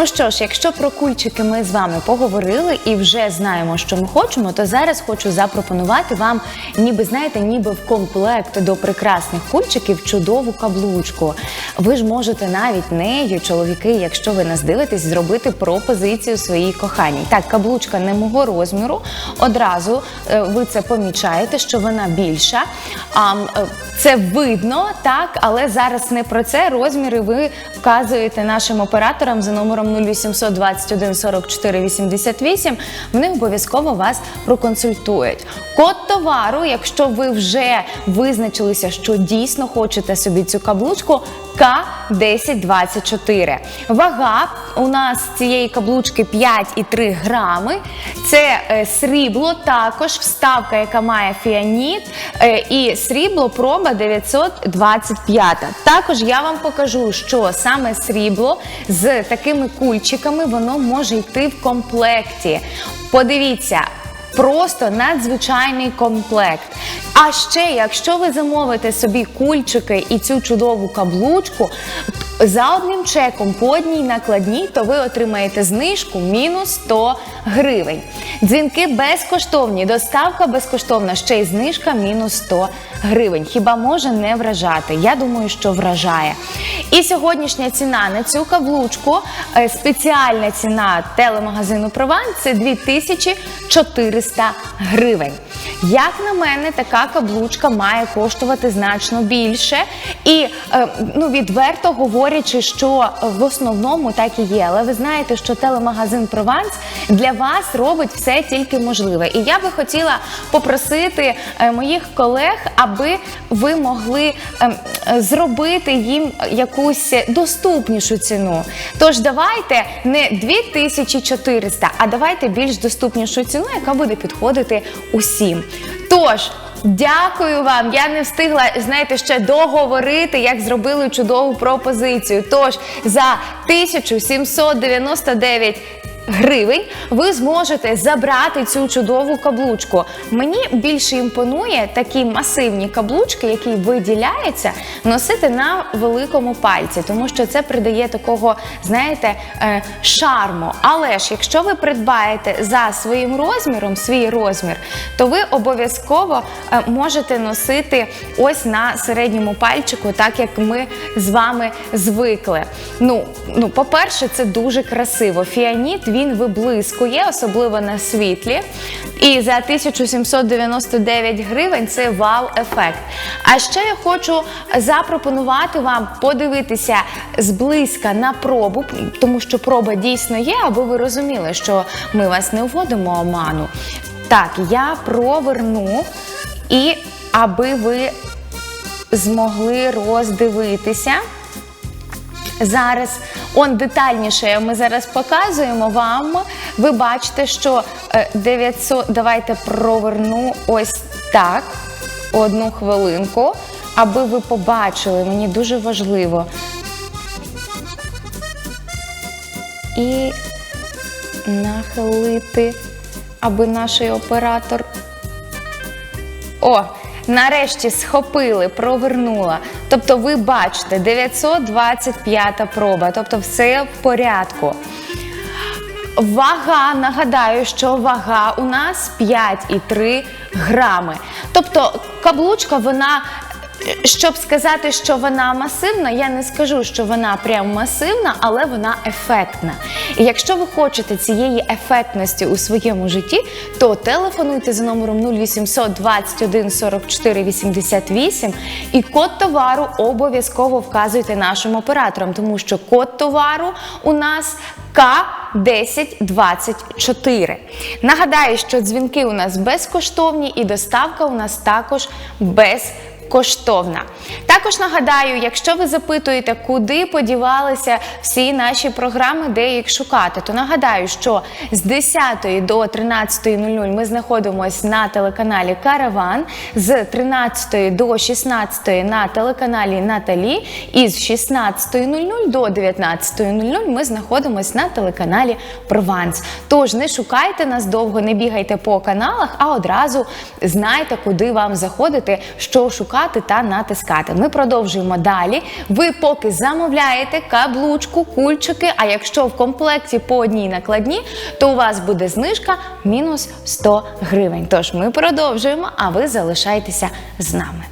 Ну що ж, якщо про кульчики ми з вами поговорили і вже знаємо, що ми хочемо, то зараз хочу запропонувати вам, ніби знаєте, ніби в комплект до прекрасних кульчиків чудову каблучку. Ви ж можете навіть нею, чоловіки, якщо ви нас дивитесь, зробити пропозицію своїй коханій. Так, каблучка не мого розміру. Одразу е, ви це помічаєте, що вона більша. Е, це видно, так, але зараз не про це. Розміри ви вказуєте нашим операторам за номером 0800 21 44 88. Вони обов'язково вас проконсультують. Код товару, якщо ви вже визначилися, що дійсно хочете собі цю каблучку, К1024. Вага у нас цієї каблучки 5,3 грами. Це е, срібло, також вставка, яка має фіаніт, е, і срібло проба 925. Також я вам покажу, що саме срібло з такими кульчиками воно може йти в комплекті. Подивіться. Просто надзвичайний комплект. А ще, якщо ви замовите собі кульчики і цю чудову каблучку, за одним чеком по одній накладній, то ви отримаєте знижку мінус 100 гривень. Дзвінки безкоштовні, доставка безкоштовна, ще й знижка мінус 100 гривень. Хіба може не вражати? Я думаю, що вражає. І сьогоднішня ціна на цю каблучку, е, спеціальна ціна телемагазину Прованс це 2400 гривень. Як на мене, така каблучка має коштувати значно більше. І е, ну, відверто говорячи, що в основному так і є. Але ви знаєте, що телемагазин Прованс для вас робить все тільки можливе. І я би хотіла попросити е, моїх колег, аби ви могли е, зробити їм якусь доступнішу ціну. Тож давайте не 2400, а давайте більш доступнішу ціну, яка буде підходити усім. Тож. Дякую вам. Я не встигла знаєте, ще договорити, як зробили чудову пропозицію. Тож за 1799 гривень ви зможете забрати цю чудову каблучку. Мені більше імпонує такі масивні каблучки, які виділяються, носити на великому пальці, тому що це придає такого, знаєте, е, шарму. Але ж якщо ви придбаєте за своїм розміром, свій розмір, то ви обов'язково е, можете носити ось на середньому пальчику, так як ми з вами звикли. Ну, ну по-перше, це дуже красиво. Фіаніт він виблискує, особливо на світлі. І за 1799 гривень це вау-ефект. А ще я хочу запропонувати вам подивитися зблизька на пробу, тому що проба дійсно є, аби ви розуміли, що ми вас не вводимо оману. Так, я проверну і аби ви змогли роздивитися. Зараз он детальніше ми зараз показуємо вам. Ви бачите, що е, 900, давайте проверну ось так, одну хвилинку, аби ви побачили, мені дуже важливо. І нахилити, аби наш оператор. О, нарешті схопили, провернула. Тобто, ви бачите, 925 проба, тобто все в порядку. Вага, нагадаю, що вага у нас 5,3 грами. Тобто каблучка, вона, щоб сказати, що вона масивна, я не скажу, що вона прям масивна, але вона ефектна. І якщо ви хочете цієї ефектності у своєму житті, то телефонуйте за номером 0800 21 44 88 і код товару обов'язково вказуйте нашим операторам, тому що код товару у нас К1024. Нагадаю, що дзвінки у нас безкоштовні і доставка у нас також безкоштовна. Також нагадаю, якщо ви запитуєте, куди подівалися всі наші програми, де їх шукати, то нагадаю, що з 10 до 13.00 ми знаходимося на телеканалі Караван, з 13 до 16 на телеканалі Наталі, і з 16.00 до 19.00 ми знаходимося на телеканалі Прованс. Тож не шукайте нас довго, не бігайте по каналах, а одразу знайте, куди вам заходити, що шукати. Слідкувати та натискати. Ми продовжуємо далі. Ви поки замовляєте каблучку, кульчики. А якщо в комплекті по одній накладні, то у вас буде знижка мінус 100 гривень. Тож ми продовжуємо, а ви залишайтеся з нами.